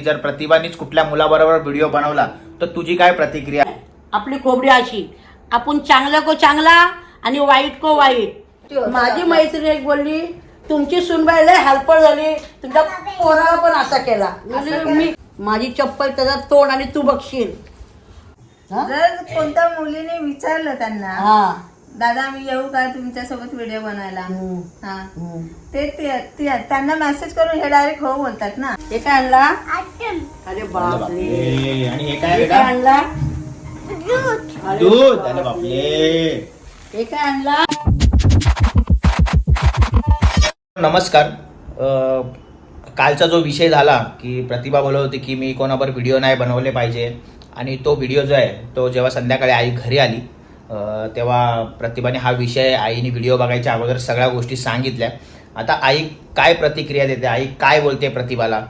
जर प्रतिभानीच कुठल्या मुलाबरोबर व्हिडिओ बनवला तर तुझी काय प्रतिक्रिया? आपली खोबडी अशी आपण चांगलं को चांगला आणि वाईट को वाईट. माझी मैत्रीण एक बोलली तुमची सुनबाई लय हलपड झाली तुमच्या पोराला पण असा केला. म्हणजे मी माझी चप्पल त्याचा तोंड आणि तू बघशील. हा? जर कोणत्या मुलीने विचारलं त्यांना हा. दादा मी येऊ का तुमच्यासोबत व्हिडिओ बनायला हम्म. हा. हम्म. ते ते- ते- त्यांना मेसेज करून हे डायरेक्ट हो बोलतात ना. हे काय आणला? अरे बापरे. बापरे. आणि हे काय हे बेटा काय आणला? दूध. अरे बापले हे काय आणला? नमस्कार. अ, कालचा जो विषय झाला की प्रतिभा बोलत होती की मी कोणावर व्हिडिओ नाही बनवले पाहिजे आणि तो व्हिडिओ जो आहे तो जेव्हा संध्याकाळी आई घरी आली तेव्हा प्रतिभाने हा विषय आईने व्हिडिओ बघायच्या अगोदर सगळ्या गोष्टी सांगितल्या. आता आई काय प्रतिक्रिया देते? आई काय बोलते प्रतिभाला?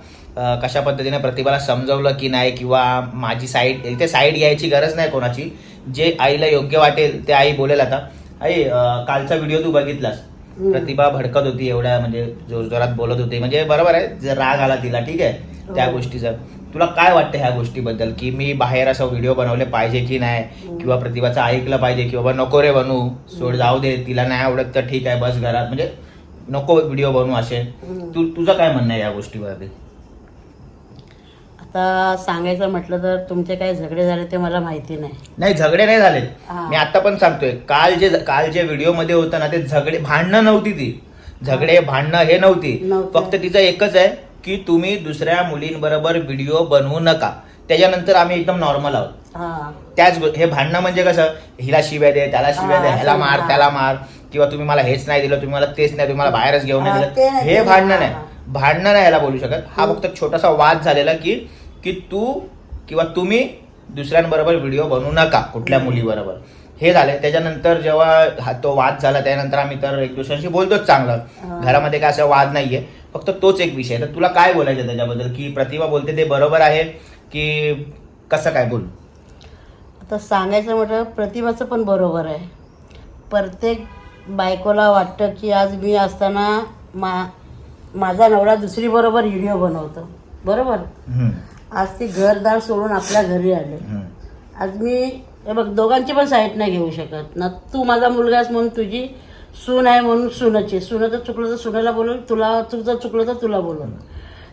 कशा पद्धतीने प्रतिभाला समजवलं की नाही? किंवा माझी साईड इथे साईड घ्यायची गरज नाही कोणाची. जे आईला योग्य वाटेल ते आई बोलेल आता. आई कालचा व्हिडिओ तू बघितलास. प्रतिभा भडकत होती एवढ्या म्हणजे जोर जोरात बोलत होती. म्हणजे बरोबर आहे जर राग आला तिला ठीक आहे त्या हो. गोष्टीचा. तुला काय वाटतं ह्या गोष्टीबद्दल? की मी बाहेर असं व्हिडिओ बनवले पाहिजे की नाही? किंवा प्रतिभाचं ऐकलं पाहिजे की बाबा नको रे बनवू सोड जाऊ दे. तिला नाही आवडत तर ठीक आहे बस घरात. म्हणजे नको व्हिडिओ बनवू असे. तू तुझं काय म्हणणं आहे या गोष्टीवरती आता सांगायचं म्हटलं तर तुमचे काय झगडे झाले ते मला माहिती नाही. नाही झगडे नाही झाले. हा. मी आता पण सांगतोय काल जे काल जे व्हिडिओमध्ये होतं ना ते झगडे भांडणं नव्हती ती. झगडे भांडणं हे नव्हतं. फक्त तिचं एकच आहे की तुम्ही दुसऱ्या मुलींबरोबर व्हिडिओ बनवू नका. त्याच्यानंतर आम्ही एकदम नॉर्मल आहोत. हा. त्याच गो- हे भांडणं म्हणजे कसं? हिला शिव्या दे त्याला शिव्या दे ह्याला मार. त्याला मार. किंवा तुम्ही मला हेच नाही दिलं तुम्ही मला तेच नाही तुम्ही मला बाहेरच घेऊन दिलं. हे भांडणं नाही. भांडणं नाही ह्याला बोलू शकत. हा फक्त छोटासा वाद झालेला की की तू किंवा तुम्ही दुसऱ्यांबरोबर व्हिडिओ बनवू नका कुठल्या मुलीबरोबर. हे झालं त्याच्यानंतर जेव्हा हा तो वाद झाला त्यानंतर आम्ही तर एक दुसऱ्याशी बोलतोच. चांगलं. घरामध्ये काय असं वाद नाहीये. फक्त तोच एक विषय आहे. तर तुला काय बोलायचं त्याच्याबद्दल? की प्रतिभा बोलते ते बरोबर आहे की कसं काय? बोल. आता सांगायचं म्हटलं प्रतिभाचं पण बरोबर आहे. प्रत्येक बायकोला वाटतं की आज मी असताना मा माझा नवरा दुसरी बरोबर व्हिडिओ बनवतो. बरोबर? आज ती घरदार सोडून आपल्या घरी आले. आज मी हे बघ दोघांची पण साईड नाही घेऊ शकत. ना तू माझा मुलगा आहेस म्हणून तुझी सून आहे म्हणून सुनची. सुनं जर चुकलं तर सुनेला बोलून तुला तू जर चुकलं तर तुला बोलून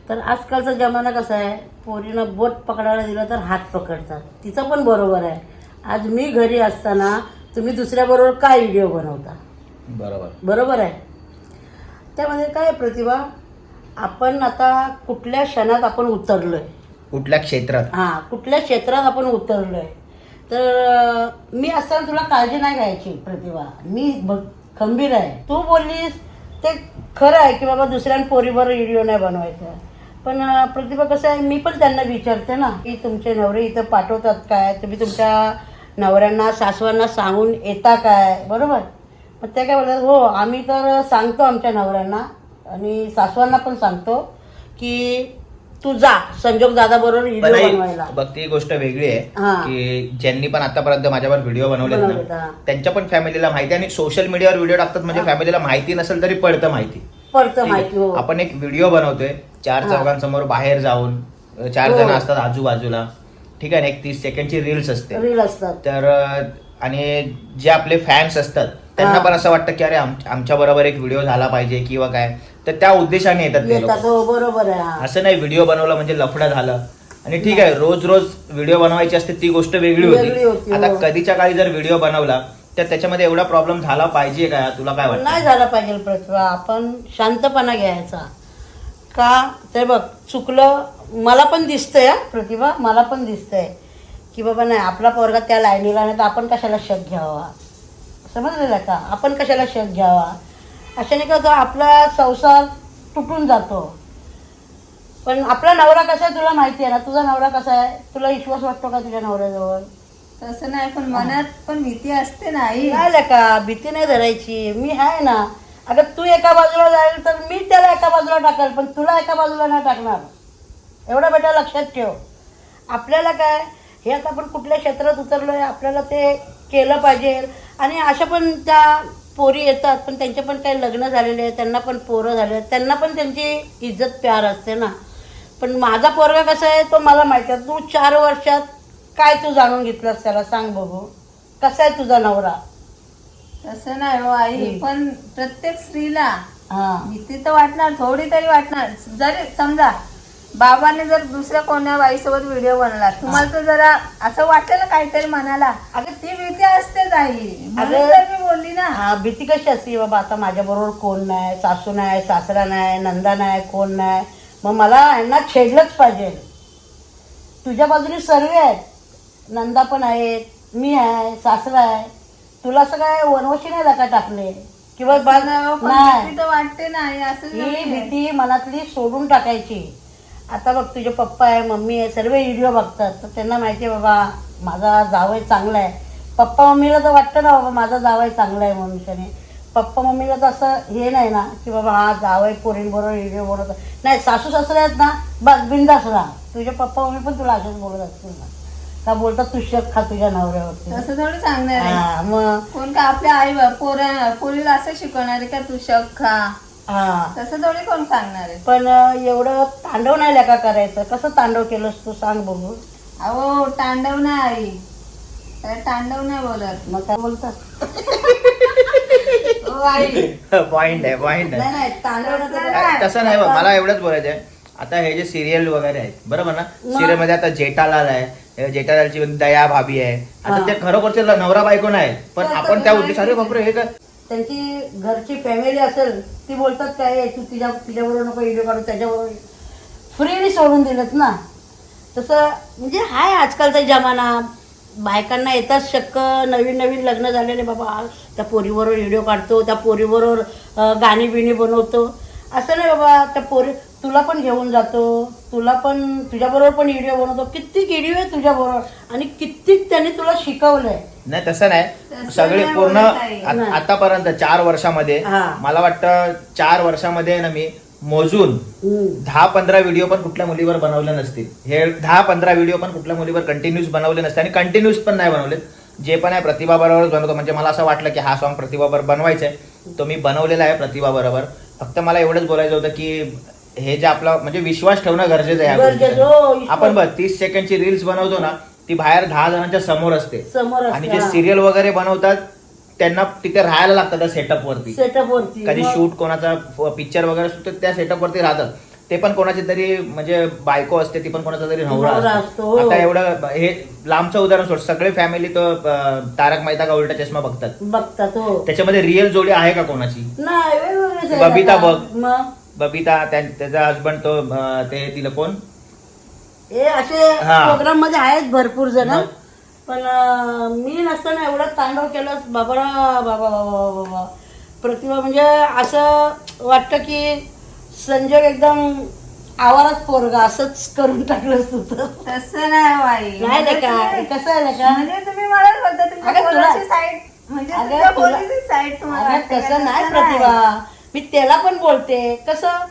तर आजकालचा जमाना कसा आहे पोरीनं बोट पकडायला दिलं तर हात पकडतात. तिचं पण बरोबर आहे. आज मी घरी असताना तुम्ही दुसऱ्याबरोबर काय व्हिडिओ बनवता? बरोबर. बरोबर आहे. त्यामध्ये काय आहे प्रतिभा? आपण आता कुठल्या क्षणात आपण उतरलोय? कुठल्या क्षेत्रात? हां कुठल्या क्षेत्रात आपण उतरलोय? तर अं, मी असताना तुला काळजी नाही घ्यायची प्रतिभा. मी ब- खंबीर आहे. तू बोललीस ते खरं आहे की बाबा दुसऱ्या पोरीवर व्हिडिओ नाही बनवायचा. पण प्रतिभा कसं आहे मी पण त्यांना विचारते ना की तुमचे नवरे इथं पाठवतात काय? तुम्ही तुमच्या नवऱ्यांना सासवांना सांगून येता काय? बरोबर? मग ते काय बोलतात हो आम्ही तर सांगतो आमच्या नवऱ्यांना आणि सासवांना पण सांगतो की तू जा संजोग दादा बरोबर पण व्हिडिओ नाही, बनवायला बघ ती गोष्ट वेगळी आहे हा. की ज्यांनी पण आतापर्यंत माझ्यावर व्हिडिओ बनवलेत बनवलेत, ना हा. त्यांच्या पण फॅमिलीला माहिती आणि सोशल मीडियावर व्हिडिओ टाकतात म्हणजे फॅमिलीला माहिती नसेल तरी पडतं माहिती पडतं ठीक माहिती? हो आपण एक व्हिडिओ बनवतोय चार हा. चौघांसमोर बाहेर जाऊन अ, चार हो. जण असतात आजूबाजूला ठीक आहे ना एक तीस सेकंडची रील्स असते रील असतात तर अ, आणि जे आपले फॅन्स असतात त्यांना हा. पण असं वाटतं की अरे आमच्या बरोबर एक व्हिडिओ झाला पाहिजे किंवा काय तर त्या उद्देशाने येतात ते येतात लोक हो बरोबर आहे. असं नाही व्हिडिओ बनवला म्हणजे लफडं झालं. आणि ठीक आहे रोज रोज व्हिडिओ बनवायची असते ती गोष्ट वेगळी वेगळी होती होती, आता हो. कधीच्या काळी जर व्हिडिओ बनवला तर त्याच्यामध्ये एवढा प्रॉब्लेम झाला पाहिजे का? तुला काय नाही वाटतं झाला पाहिजे प्रतिभा आपण शांतपणा घ्यायचा. का? ते बघ चुकलं मला पण दिसतंय हा, प्रतिभा मला पण दिसतंय. की बाबा नाही आपला पोरगा त्या लाईनीला नाही तर आपण कशाला शक घ्यावा? समजलेलं का? आपण कशाला शक घ्यावा? अशाने होतं आपला संसार तुटून जातो. पण आपला नवरा कसा आहे तुला माहिती आहे ना? तुझा नवरा कसा आहे? तुला विश्वास वाटतो का तुझ्या नवऱ्याजवळ? तसं नाही पण मनात पण भीती असते ना आई. नाही का भीती नाही धरायची. मी आहे ना. अगं तू एका बाजूला जाईल तर मी त्याला एका बाजूला टाकेल पण तुला एका बाजूला नाही टाकणार. एवढं बेटा लक्षात ठेव. आपल्याला काय हे आता आपण कुठल्या क्षेत्रात उतरलोय आपल्याला ते केलं पाहिजे. आणि अशा पण त्या पोरी येतात पण त्यांचे पण काही लग्न झालेले आहे त्यांना पण पोरं झाले आहेत. त्यांना पण त्यांची इज्जत प्यार असते ना. पण माझा पोरगा कसा आहे तो मला माहिती आहे. तू चार वर्षात काय तू जाणून घेतलंस त्याला? सांग बघू. कसा आहे तुझा नवरा? तसं नाही हो आई. पण प्रत्येक स्त्रीला हा. भीती तर वाटणार थोडी तरी वाटणार. जरी समजा बाबाने जर दुसऱ्या कोण्या बाईसोबत व्हिडिओ बनवला तुम्हाला तर जरा असं वाटलं ना काहीतरी मनाला. अगं ती भीती असतेच आई म्हणून तर मी बोलली ना. हा भीती कशी असते बाबा आता माझ्याबरोबर कोण नाही सासू नाही सासरा नाही नंदा नाही कोण नाही. मग मला यांना छेडलंच पाहिजे. तुझ्या बाजूने सर्व आहेत. नंदा पण आहेत मी आहे सासरा आहे. तुला असं काय वनवशी नाही दाखा टाकले किंवा बा- नाही. नाही वाटते ना आई असं ही. भीती मनातली सोडून टाकायची. आता बघ तुझे पप्पा आहे मम्मी आहे सर्व व्हिडिओ बघतात. तर त्यांना माहिती आहे बाबा माझा जावई चांगला आहे. पप्पा मम्मीला तर वाटतं ना बाबा माझा जावई चांगला आहे म्हणून त्याने पप्पा मम्मीला तर असं हे नाही ना की बाबा हा जावई पोरींबरोबर व्हिडिओ बनवतो नाही सासू सासरे आहेत ना बस बिंदास राहा. तुझे पप्पा मम्मी पण तुला असेच बोलत असतील ना. का बोलतात तू शक खा तुझ्या नवऱ्यावरती. तसं थोडी सांगणार आहे. मग कोण का आपल्या आई पोरा पोरीला असं शिकवणार आहे का तू शक खा. हा. तसं थोडी कोण सांगणार आहे? पण एवढं तांडव नाही लेका करायचं. कसं तांडव केलंस तू सांग बघू. अहो तांडव नाही. आई तांडव नाही बोलत. मग काय बोलतात हो आई. पॉइंट आहे पॉइंट नाही आहे. नाही तांडव तसं नाही. करू. तसं नाही बा, मला एवढंच बोलायचं आहे आता हे जे सिरियल वगैरे आहेत बरोबर ना? सिरियलमध्ये आता जेठालाल आहे. हे जेठालालची दया भाभी आहे. आता हा. ते खरोखरचे ल- नवरा बायको नाही. पण तर- आपण त्या नाही. उद्देश अरे बापरे हे काय? त्यांची घरची फॅमिली असेल ती बोलतात काय तू तिच्या तिच्याबरोबर नको व्हिडिओ काढू त्याच्याबरोबर. फ्रीली सोडून दिलंत ना. तसं म्हणजे हाय आजकालचा जमाना. बायकांना येतात शक्क नवीन नवीन लग्न झालेले बाबा त्या पोरीबरोबर व्हिडिओ काढतो त्या पोरीबरोबर गाणी बिणी बनवतो. असं नाही बाबा त्या पोरी तुला पण घेऊन जातो तुला पण तुझ्याबरोबर पण व्हिडिओ बनवतो कित्येक व्हिडिओ आहे तुझ्याबरोबर आणि कित्येक त्यांनी तुला शिकवलंय नाही तसं नाही सगळे नाही पूर्ण बोलत आहे. आ- नाही. आतापर्यंत चार वर्षामध्ये हा. मला वाटतं चार वर्षामध्ये ना मी मोजून हम्म. दहा पंधरा व्हिडिओ पण कुठल्या मुलीवर बनवले नसतील हे दहा पंधरा व्हिडिओ पण कुठल्या मुलीवर कंटिन्यूस बनवले नसते आणि कंटिन्यूस पण नाही बनवलेत जे पण आहे प्रतिभा बरोबरच बनवतो म्हणजे मला असं वाटलं की हा सॉन्ग प्रतिभा बरोबर बनवायचा आहे तो मी बनवलेला आहे प्रतिभा बरोबर फक्त मला एवढंच बोलायचं होतं की हे जे आपला म्हणजे विश्वास ठेवणं गरजेचं आहे गरजेचं, हो. आपण बघ तीस सेकंडची रील्स बनवतो ना ती बाहेर दहा जणांच्या समोर असते समोर आणि जे. सिरियल वगैरे बनवतात त्यांना तिथे राहायला लागतं त्या सेटअप वरती सेटअप वरती कधी मग- शूट कोणाचा पिक्चर वगैरे असतो त्या सेटअप वरती राहतात ते पण कोणाची तरी म्हणजे बायको असते ती पण कोणाचा तरी नवरा नवरा असतो असतो, हो. आता एवढं हे लांबचं उदाहरण सोड सगळे फॅमिली तो अं, तारक मेहता का उलटा चष्मा बघतात बघतात हो त्याच्यामध्ये रिअल जोडी आहे का कोणाची नाही बबिता. बघ. मग बबिता त्या- त्याचा हसबंड तो ते तिला कोण? हे असे हा. प्रोग्राममध्ये आहेत भरपूर जण. मग? पण अं, मी नसताना एवढं तांडव केलं. बाबा बाबा बाबा बाबा. प्रतिभा म्हणजे असं वाटतं की संजय एकदम आवारात पोरगा असंच करून टाकलं तुझं तसं नाही हो नाही ना का? म्हणजे कसं आहे ना का? म्हणजे तुम्ही मला बोलता तुमच्या अगं तुला- पोराची साईड म्हणजे अगं तुमच्या तुला- पोरीची साईड तुम्हाला अगं वाटते का? तसं नाही प्रतिभा. मी त्याला पण बोलते कसं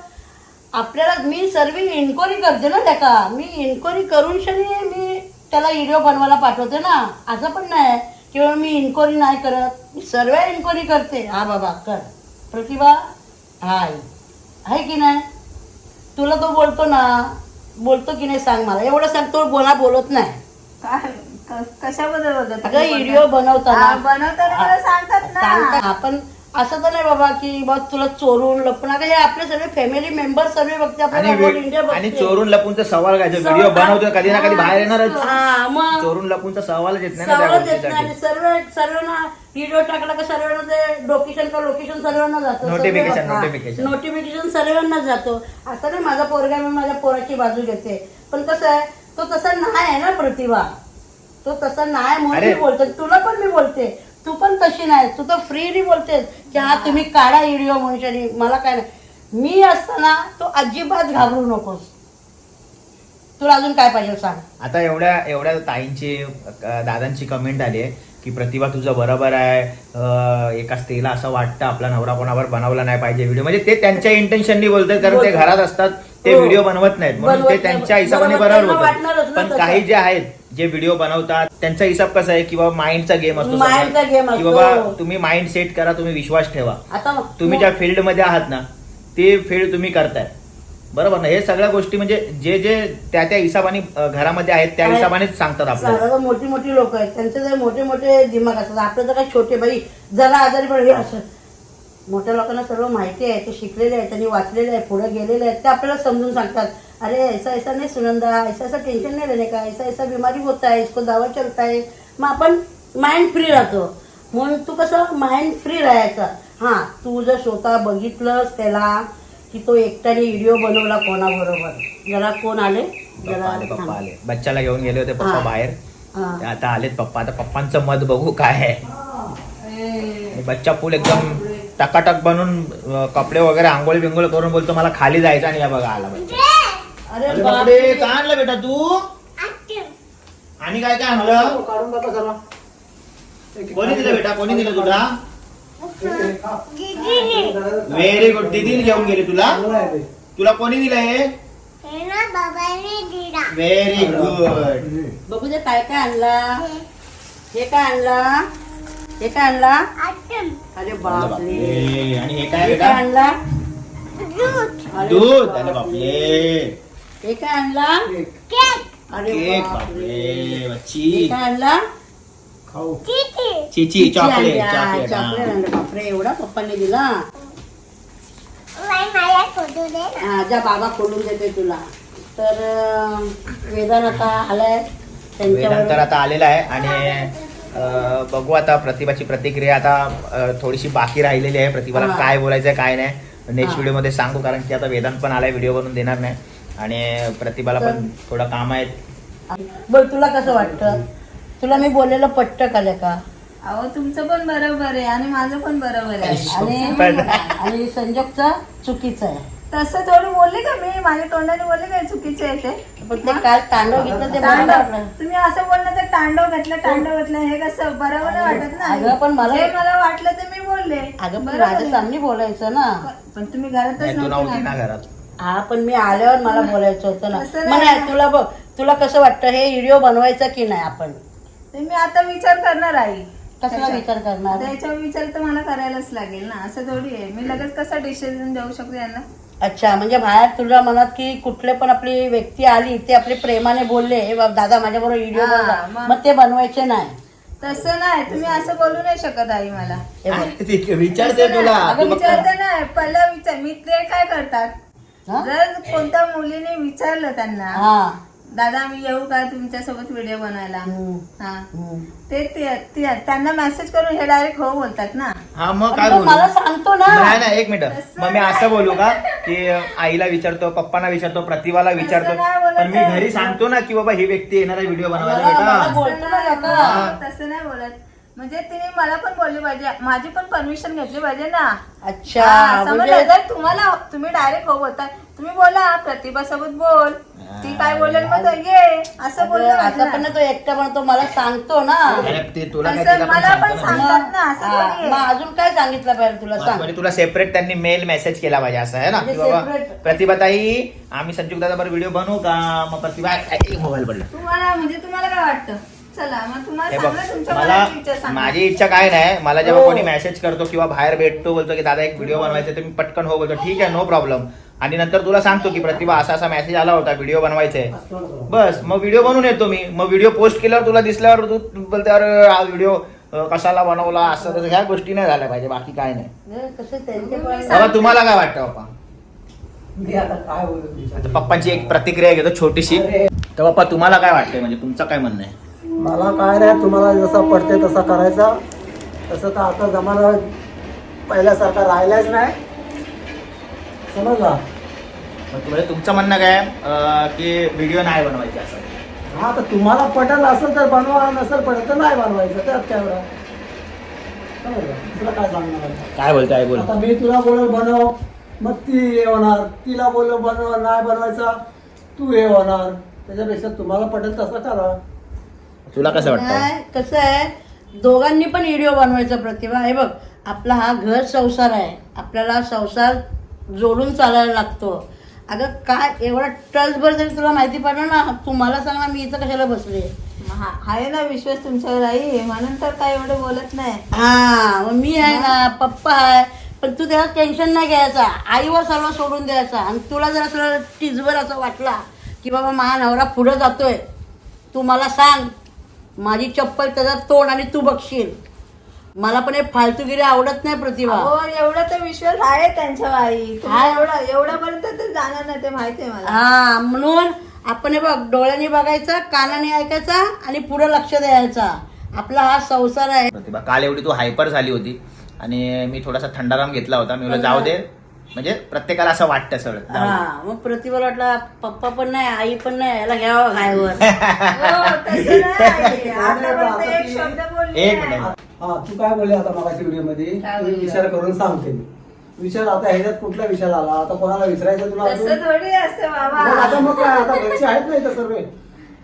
आपल्याला मी सर्व इन्क्वायरी करते ना त्याका. मी इन्क्वायरी करून शनी मी त्याला व्हिडिओ बनवायला पाठवते ना. असं पण नाही किंवा मी इन्क्वायरी नाही करत मी सर्व इन्क्वायरी करते. हा बाबा कर. प्रतिभा हाय. आहे की नाही? तुला तो बोलतो ना बोलतो की नाही सांग मला. एवढं सांग तो बोला बोलत नाही. काय? कशाबद्दल बोलतात अगं व्हिडिओ बनवताना. बनवताना मला सांगतात ना. आपण असं तर नाही बाबा की बा तुला चोरून लपून अगं हे आपले सगळे फॅमिली मेंबर सर्व बघते आणि आपल्याला वे- इंडिया आणि चोरून लपूनचा सवाल काय? सवाल- व्हिडिओ बनवतो कधी ना कधी बाहेर येणारच. हा मग. चोरून लपूनचा सवालच येत नाही ना त्या सवलत येत नाही. आणि गोष्टीसाठी सर्व सर्वांना व्हिडिओ टाकला का सर्वांना ते लोकेशन का लोकेशन सर्वांना जातो. Notification, notification. नोटिफिकेशन सर्वांना जातो. असं नाही माझा पोरगा मी माझ्या पोराची बाजू घेते. पण कसं आहे तो तसा नाही आहे ना प्रतिभा. तो तसा नाही म्हणून अरे. मी बोलते. तुला पण मी बोलते. तू पण तशी नाही तू तर फ्रीली बोलतेस की हा तुम्ही काढा व्हिडिओ म्हणून मला काय नाही मी असताना तो अजिबात घाबरू नकोस तुला अजून काय पाहिजे सांग आता एवढ्या एवढ्या ताईंची दादांची कमेंट आली आहे की प्रतिभा तुझं बरोबर आहे एका स्त्रीला असं वाटतं आपला नवरा कोणावर बनवला नाही पाहिजे व्हिडिओ म्हणजे ते त्यांच्या इंटेन्शननी बोलतात कारण ते. घरात असतात ते हो. व्हिडिओ बनवत नाहीत म्हणून ते. त्यांच्या हिशोबाने बरोबर, बरोबर त्यांना वाटणारच होतं ना पण. काही जे आहेत जे व्हिडिओ बनवतात त्यांचा हिसाब कसा आहे? की बाबा माइंडचा गेम असतो Mind चा सगळा. game की असतो. बाबा तुम्ही माइंड सेट करा तुम्ही विश्वास ठेवा. आता तुम्ही ज्या फील्डमध्ये आहात ना ते फील्ड तुम्ही करताय. बरोबर ना? हे सगळ्या गोष्टी म्हणजे जे जे त्या त्या हिसाबाने अं, घरामध्ये आहेत त्या आहे. हिसाबानेच सांगतात आपल्याला. साधारण मोठी मोठी लोक आहेत. त्यांचे जर मोठे मोठे दिमाग असतात. आपलं तर काय छोटे बाई जरा आजारी पडले असं. मोठ्या लोकांना सर्व माहिती आहे ते शिकलेले आहेत त्यांनी वाचलेले आहे पुढे गेलेले आहेत ते आपल्याला समजून सांगतात. अरे ऐसा ऐसा नहीं सुनंदा ऐसा ऐसा टेंशन नहीं लेने का ऐसा ऐसा बीमारी होता है इसको दवा चलता है. मग आपण माइंड फ्री राहतो. म्हणून तू कसं माइंड फ्री राहायचं? हां तू जर स्वतः बघितलंस त्याला की तो एकट्याने व्हिडिओ बनवला कोणाबरोबर. जरा कोण आले? आले पप्पा. आले. बच्चाला घेऊन गेले होते पप्पा. बाहेर. ते आता आलेत पप्पा. आता पप्पांचं मत बघू काय आहे. बच्चा पूल एकदम टकाटक बनून कपडे वगैरे आंघोळ बिंगोळ करून बोलतो मला खाली जायचं आणि या बघा आला बच्चा. अरे बापरे. काय आणलं बेटा तू? आणि काय काय आणलं? काढून टाका जरा. कोणी दिलं बेटा? कोणी दिलं तुला? व्हेरी गुड दिदी घेऊन गेली तुला. तुला कोणी दिलं हे व्हेरी गुड बघू दे काय काय आणला? हे काय आणला? हे काय आणला? अरे बापरे. आणि हे काय काय बेटा? आणला? दूध. अरे बापरे. हे काय आणला? अरे केक बापरे. बच्ची काय आणला? खाऊ. चिची. चॉकलेट. चॉकलेट चॉकलेट हा. आणलं. बापरे एवढा पप्पांनी दिला. हा जा बाबा खोलून देते तुला. तर अं, वेदांत आता आलाय. वेदांत तर त्यांच्यावर आता आलेला आहे आणि अं, बघू आता प्रतिभाची प्रतिक्रिया. आता अं, थोडीशी बाकी राहिलेली आहे. प्रतिभाला हा. काय बोलायचं काय नाही. नेक्स्ट हा. व्हिडिओमध्ये सांगू कारण की आता वेदांत पण आलाय. व्हिडिओ बनवून देणार नाही. आणि प्रतिभाला पण थोडं काम आहे बघ तुला कसं वाटतं? तुला मी बोललेलं पट्ट का का अहो तुमचं पण बरोबर आहे आणि माझं पण बरोबर आहे. आणि आणि संजोगचा चुकीचा आहे. तसं थोडी बोलली का मी? माझ्या तोंडाने बोलले काय चुकीचे आहे ते? काल तांडव घेतलं ते. तुम्ही असं बोललं तर तांडव घातलं तांडव घातलं हे कसं? बरोबर वाटत ना अगं, पण मला- मला वाटलं ते मी बोलले. अगं पण बरोबर माझ्या. सामने बोलायचं ना. पण तुम्ही घरातच नाही, तू नव्हते घरात. हा पण मी आल्यावर मला बोलायचं होतं ना. असं मग नाही. नाही तुला बघ तुला कसं वाटतं हे व्हिडिओ बनवायचा की नाही आपण? ते मी आता विचार करणार आहे. कसला त्याच्या- विचार करणार? त्याच्यावर विचार तर मला करायलाच लागेल ना. असं थोडी आहे. मी लगेच कसा डिसिजन देऊ शकतो यांना? अच्छा म्हणजे बाहेर तुझ्या मनात की कुठले पण आपली व्यक्ती आली ते आपले प्रेमाने बोलले "हे बाब, दादा माझ्याबरोबर व्हिडिओ हा, बनवा. मग- मग ते बनवायचे नाही. तसं नाही. तुम्ही असं बोलू नाही शकत आई मला. हे बघ. विचारते तुला. अगं तू फक्त- विचारते नाही. पहिला विचार. मी ते काय करतात? जर कोणत्या मुलीने विचारलं त्यांना हा. दादा मी येऊ का तुमच्यासोबत व्हिडिओ बनवायला? हम्म, हा. हम्म. ते ते- ते- त्यांना मेसेज करून हे डायरेक्ट हो बोलतात ना. हा मग काय पण बोलू? मला सांगतो ना. नाही नाही एक मिनिट. मग मी असं बोलू का की आईला विचारतो पप्पांना विचारतो प्रतिभाला विचारतो. नाही बोलत पण मी आहे. घरी सांगतो ना की बाबा ही व्यक्ती येणार आहे व्हिडिओ बनवायला मला- मला बेटा बोल- तसं बोलतो ना काका. तसं नाही बोलत. म्हणजे तिने मला पण बोलली पाहिजे. माझी पण परमिशन घेतली पाहिजे ना. अच्छा समजलं? म्हणजे जर तुम्हाला तुम्ही डायरेक्ट हो बोलताय तुम्ही बोला प्रतिभा सोबत बोल. ती काय बोलेल मग तो ये असं बोललं पाहिजे आता ना. पण तो एकटा म्हणतो मला सांगतो ना. अरे ते तुला काय तसं तिला पण मला पण सांगतो ना. सांग. सांगतात ना, असं हा. मग अजून काय सांगितलं पाहिजे तुला सांग. म्हणजे तुला सेपरेट त्यांनी मेल मेसेज केला पाहिजे असं आहे ना? की म्हणजे बाबा separate- प्रतिभाताई आम्ही संयुक्त दादा बरोबर व्हिडिओ बनवू का? मग प्रतिभा मोबाईल पडला. तुम्हाला म्हणजे तुम्हाला काय वाटतं? चला मग हे तुम्हाला बघ सांगा तुमच्या मला मनाची इच्छा सांगा. माझी इच्छा काय नाही मला जेव्हा हो. कोणी मेसेज करतो किंवा बाहेर भेटतो बोलतो की दादा एक व्हिडिओ बनवायचा आहे, तर मी पटकन हो बोलतो. ठीक आहे नो प्रॉब्लेम आणि नंतर तुला सांगतो की प्रतिभा असा असा मेसेज आला होता व्हिडिओ बनवायचा आहे बस मग व्हिडिओ बनवून येतो मी. मग व्हिडिओ पोस्ट केल्यावर तुला दिसल्यावर तू बोलते अरे हा व्हिडिओ कशाला बनवला? असं तसं ह्या गोष्टी नाही झाल्या पाहिजे बाकी काय नाही. हे कसं त्यांचे तुम्ही पण- बाबा तुम्हाला काय वाटतं मी आता काय बोलू तुझ्या? आता पप्पांची एक प्रतिक्रिया घेतो छोटीशी. तर बाप्पा तुम्हाला काय वाटतंय? म्हणजे तुमचं काय म्हणणं आहे? मला काय नाही तुम्हाला जसं पडते तसा करायचा. तसं तर आता जमाना पहिल्यासारखा राहिलाच नाही. समजला? मग तुम्हाला तुमचं म्हणणं काय? अं, की व्हिडिओ नाही बनवायचे असं. हा तर तुम्हाला पटेल असेल तर बनवा नसेल पडेल तर नाही बनवायचं. त्यात काय एवढं? समजलं? तुला काय सांगणार आता? काय बोलताय बोल. आता मी तुला बोलव बनव. मग ती हे होणार तिला बोलव बनव नाही बनवायचा. तू हे होणार. त्याच्यापेक्षा तुम्हाला पटेल तसं करा. तुला कसं वाटतंय? नाही, कसं आहे दोघांनी पण व्हिडिओ बनवायचा प्रतिभा. हे बघ आपला हा घर संसार आहे. आपल्याला संसार जोडून चालायला लागतो. अगं काय एवढा टचभर जरी तुला माहिती पडलं ना तू मला सांग ना मी इथं कशाला बसले? हा- आहे ना विश्वास तुमच्यावर आई म्हणून तर काय एवढं बोलत नाही. हा मग मी आहे ना पप्पा आहे. पण तू त्याला टेन्शन नाही घ्यायचा. आईवर सर्व सोडून द्यायचा. आणि तुला जर असं टिजवर असं वाटला की बाबा माझा नवरा पुढं जातोय तू मला सांग. माझी चप्पल त्याचा तोड आणि तू बघशील. मला पण हे फालतूगिरी आवडत नाही प्रतिभा. हो एवढा तर विश्वास आहे त्यांच्या आहे. एवढा एवढ्यापर्यंत तर जाणार नाही ते माहिती आहे मला. हा म्हणून आपण हे बघ डोळ्याने बघायचं कानाने ऐकायचा आणि पुढे लक्ष द्यायचा. आपला हा संसार आहे. प्रतिभा काल एवढी तू हायपर झाली होती आणि मी थोडासा थंडाराम घेतला होता. मी बोललो जाऊ दे म्हणजे प्रत्येकाला असं वाटतं सगळं. हा मग प्रतिभाला वाटला पप्पा पण नाही आई पण नाही याला घ्यावं घायवर. हो, एक. मिनिट. हा तू काय बोलले आता मागाच्या व्हिडिओमध्ये काय मी बोलली? विचार करून सांगते. मी विचार आता ह्याच्यात कुठला विचार आला? आता कोणाला विसरायचं तुला अजून? तसं थोडी असतं मग आता बाबा मग काय आता घरचे आहेत नाही तर सर्व.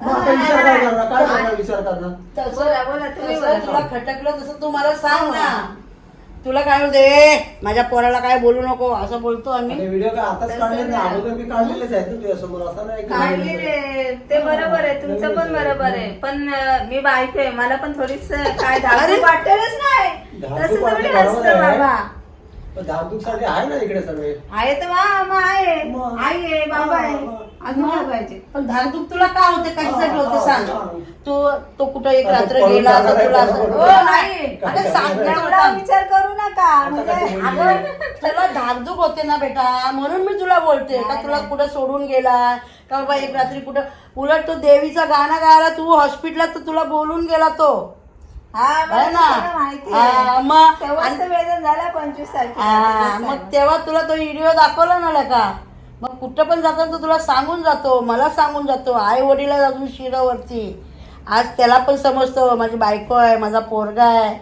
मग आता विचार काय करणार? काय करणार विचार करणार? बोला, बोला, तुम्ही तसं बोला. तुला खटकलं तसं तू मला सांग ना. तुला काय म्हणते? "ए, माझ्या पोराला काय बोलू नको असं बोलतो आम्ही. व्हिडिओ काय आताच काढले ना अगोदर मी काढलेलेच आहेत ना तुझ्यासमोर असं नाही की ते बरोबर आहे. तुमचं पण बरोबर आहे. पण अं, मी बायको आहे. मला पण थोडीच काय. धाकधूक वाटेलच नाही. तसं थोडी वाटेल, बरोबर असतं आहे. बाबा. पण धाकधूकसाठी आहे ना इकडे सगळे. आहे तर आहे. मग. आई आहे बाबा आहे. मग. अजून काय पाहिजे पण धाकधूक तुला का होते? कशासाठी होते सांग. तू तो कुठं एक आता रात्र पळून गेला तर जाणार तुला आहे, असं बरोबर. नाही. काय एवढा. विचार करू नका. म्हणजे बोलली? अगं धाकधूक होते ना बेटा. म्हणून मी तुला बोलते. का तुला कुठं सोडून गेला? का बाबा एक रात्री कुठं उलट तो देवीचा गाणं गायला तू हॉस्पिटलात तर तुला बोलून गेला तो. हा ना. हा, मग तेव्हाच तर वेदन झाला पंचवीस हा, तारखेला मग तेव्हा तुला तो व्हिडिओ दाखवला ना का मग कुठं पण जाताना तो तुला सांगून जातो मला सांगून जातो आई वडील अजून शिरावरती. आज त्याला पण समजतं माझी बायको आहे माझा पोरगा आहे.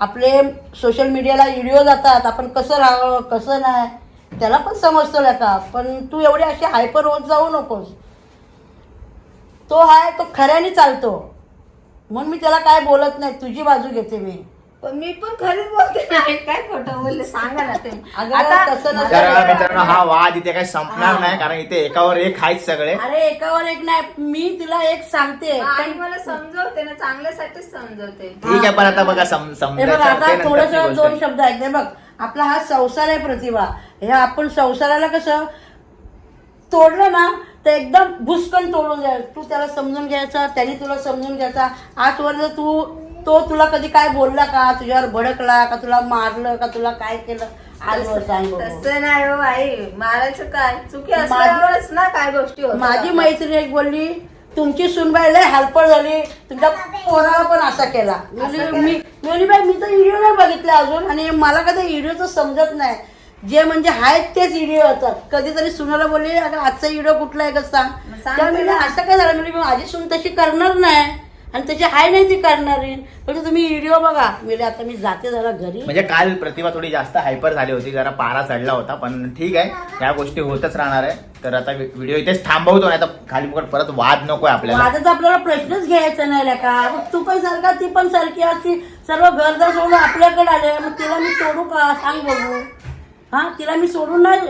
आपले सोशल मीडियाला व्हिडिओ जातात आपण कसं राहावं कसं नाही त्याला पण समजतं का पण तू एवढी अशी हायपर होत जाऊ नकोस. तो आहे तो खऱ्याने चालतो. म्हणून मी त्याला काय बोलत नाही? तुझी बाजू घेते मी. पण मी पण खरीच बोलते नाही काय खोटं बोलले? सांगा ना ते. अगं, तसं नसतं. तर मित्रांनो हा वाद इथे काही संपणार नाही कारण इथे एकावर एक आहेत सगळे. अरे एकावर एक नाही. मी तुला एक सांगते. आई मला समजवते ना चांगल्यासाठीच समजवते. ठीक आहे पण आता बघा सम हे बघ समजायचं आता ते नंतरची थोडस दोन. शब्द ऐकले बघ आपला हा संसार आहे प्रतिभा. हे आपण संसाराला कसं तोडलं ना तर एकदम भुसकन तोडून जाईल तू त्याला समजून घ्यायचा त्याने तुला समजून घ्यायचा. आजवर जर तू तो तुला कधी काय बोलला का? तुझ्यावर भडकला का? तुला मारलं का? तुला काय केलं. तसं नाही हो आई मारायचं काय? चुकी असल्यावरच ना काय गोष्टी होतात माझी. मैत्रीण एक बोलली तुमची सुनबाई लय हलपड झाली. तुमच्या पोराला पण असा केला. मी बाई मी तर व्हिडिओ नाही बघितला अजून आणि मला कधी व्हिडिओचं समजत नाही. जे म्हणजे आहेत तेच व्हिडिओ होतात कधीतरी सुनाला बोलली अगं आजचा व्हिडिओ कुठला आहे का सांग. असं काय झालं? म्हणजे माझी सून तशी करणार नाही आणि तशी हाय नाही ती करणारी. म्हणजे तुम्ही व्हिडिओ बघा. मी आता मी जाते जरा घरी. म्हणजे काल प्रतिभा थोडी जास्त हायपर झाली होती जरा पारा चढला होता पण ठीक आहे ह्या गोष्टी होतच राहणार आहे. तर आता व्हिडिओ इथेच थांबवतो नाही तर खाली फुकट परत वाद नकोय आपल्याला. माझाच आपल्याला प्रश्नच घ्यायचा नाही का मग तू पण सारखा ती पण सारखी असती. सर्व घरदार सोडून आपल्याकडे आले मग तिला मी सोडू का? सांग बघू. हा तिला मी सोडून नाही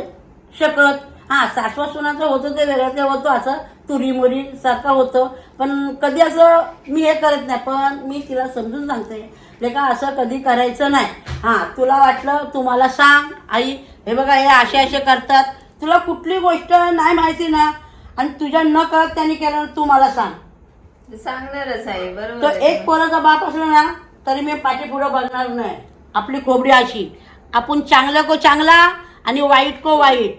शकत. हा सासवा सुनाचं होतं ते वेगळं ते होतं असं तुरी मुरी सारखं होतं. पण कधी असं मी हे करत नाही पण मी तिला समजून सांगते. लेका असं कधी करायचं नाही. हा तुला वाटलं तू मला सांग आई हे बघा हे असे असे करतात. तुला कुठली गोष्ट नाही माहिती ना आणि तुझ्या न कळत त्यांनी केलं तू मला सांग. सांगणारच आहे बरोबर. एक पोराचा बाप असला ना तरी मी पाठी पुढं बघणार नाही. आपली खोबडी अशी. आपण चांगलं को चांगला आणि वाईट को वाईट.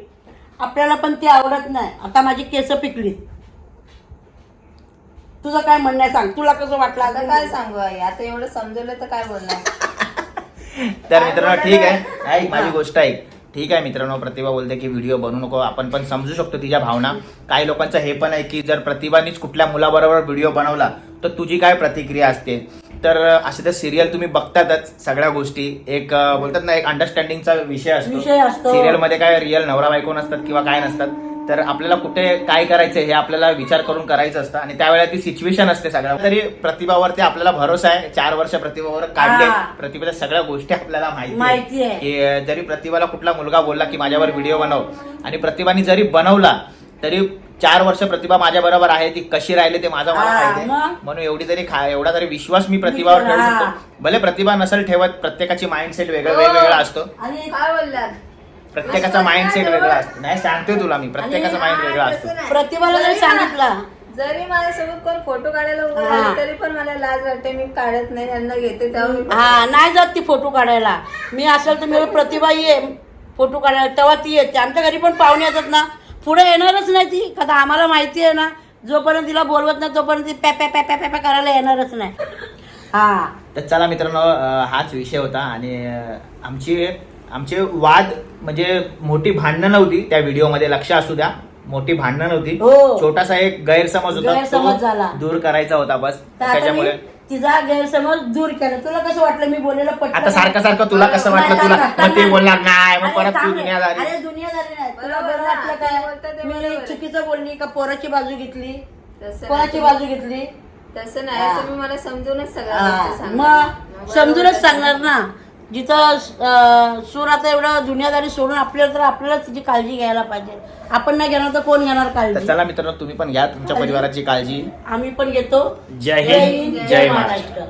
आपल्याला पण ती आवडत नाही. आता माझी केस पिकली. तुझं काय म्हणणं आहे? सांग. तुला कसं वाटलं आता काय सांगू आई? आता एवढं समजवलं तर काय बोलणार? तर मित्रांनो ठीक आहे. ऐक माझी गोष्ट ऐक. ठीक आहे मित्रांनो प्रतिभा बोलते की व्हिडिओ बनवू नको. आपण पण समजू शकतो तिच्या भावना. काही लोकांचं हे पण आहे की जर प्रतिभानीच कुठल्या मुलाबरोबर व्हिडिओ बनवला तर तुझी काय प्रतिक्रिया असते? तर असे तर सिरियल तुम्ही बघतातच सगळ्या गोष्टी. एक अं, बोलतात ना एक अंडरस्टँडिंगचा विषय विषय असतो. सिरियलमध्ये काय रिअल नवरा बायको नसतात किंवा काय नसतात. तर आपल्याला कुठे काय करायचं हे आपल्याला विचार करून करायचं असतं आणि त्यावेळेला ती सिच्युएशन असते सगळ्या. तरी प्रतिभावरती आपल्याला भरोसा आहे. चार वर्ष प्रतिभावर काढले. हा. प्रतिभाच्या सगळ्या गोष्टी आपल्याला माहिती माहिती आहे. की जरी प्रतिभाला कुठला मुलगा बोलला की माझ्यावर व्हिडिओ बनव. आणि प्रतिभाने जरी बनवला तरी चार वर्ष प्रतिभा माझ्या बरोबर आहे ती कशी राहिली ते माझं मला माहिती? आहे. म्हणून एवढी तरी खा एवढा तरी विश्वास मी प्रतिभावर ठेवू. शकतो. भले प्रतिभा नसेल ठेवत प्रत्येकाची माइंडसेट वेगळं हो. वेगवेगळा असतो. आणि काय बोललात? प्रत्येकाचा माइंडसेट वेगळा. असतो. नाही सांगतोय तुला मी. प्रत्येकाचा माइंड वेगळा असतो. प्रतिभाला जरी जरी मला- सांगितलं. जरी माझ्यासोबत कोण फोटो काढायला उभं. राहिलं तरी पण मला लाज वाटते. मी काढत नाही यांना घेते तेव्हा मी हा नाही जात ती फोटो काढायला. मी असेल तर मी प्रतिभा ये फोटो काढायला. तेव्हा ती येते. आमच्या घरी पण पाहुणे येतात ना. पुढे येणारच नाही ती. कारण आम्हाला माहिती आहे ना जोपर्यंत तिला बोलवत नाही तोपर्यंत ती पॅ पॅ पॅ पॅ पॅ पॅ करायला येणारच नाही. हा. तर चला मित्रांनो अं, हाच विषय होता आणि अं, आमची आमचे वाद म्हणजे मोठी भांडणं नव्हती. त्या व्हिडिओमध्ये लक्ष असू द्या. मोठी भांडणं नव्हती. हो. छोटासा एक गैरसमज होता. गैरसमज तो झाला. दूर करायचा होता बस. तर आता मी त्याच्यामुळे तिचा गैरसमज दूर केला तुला कसं वाटलं मी बोललेलं पटकन आता सारखं सारखं तुला कसं वाटलं नाही, तुला मग ते. बोलणार नाही मग परत तू. दुनियादारी अरे दुनियादारी नाही तुला बरोबर बरं. वाटलं काय मी. चुकीचं बोलली का पोराची बाजू घेतली तसं कोणाची. बाजू घेतली तसं. नाही तुम्ही मला समजूनच सगळ्या हा, गोष्टी सांगा. मग समजूनच. सांगणार ना जिथं सूर आता एवढं दुनियादारी सोडून आपल्याला तर आपल्यालाच तिची काळजी घ्यायला पाहिजे. आपण नाही घेणार तर कोण घेणार तर काळजी चला मित्रांनो तुम्ही पण घ्या तुमच्या परिवाराची काळजी. आम्ही पण घेतो. जय हिंद, जय. महाराष्ट्र.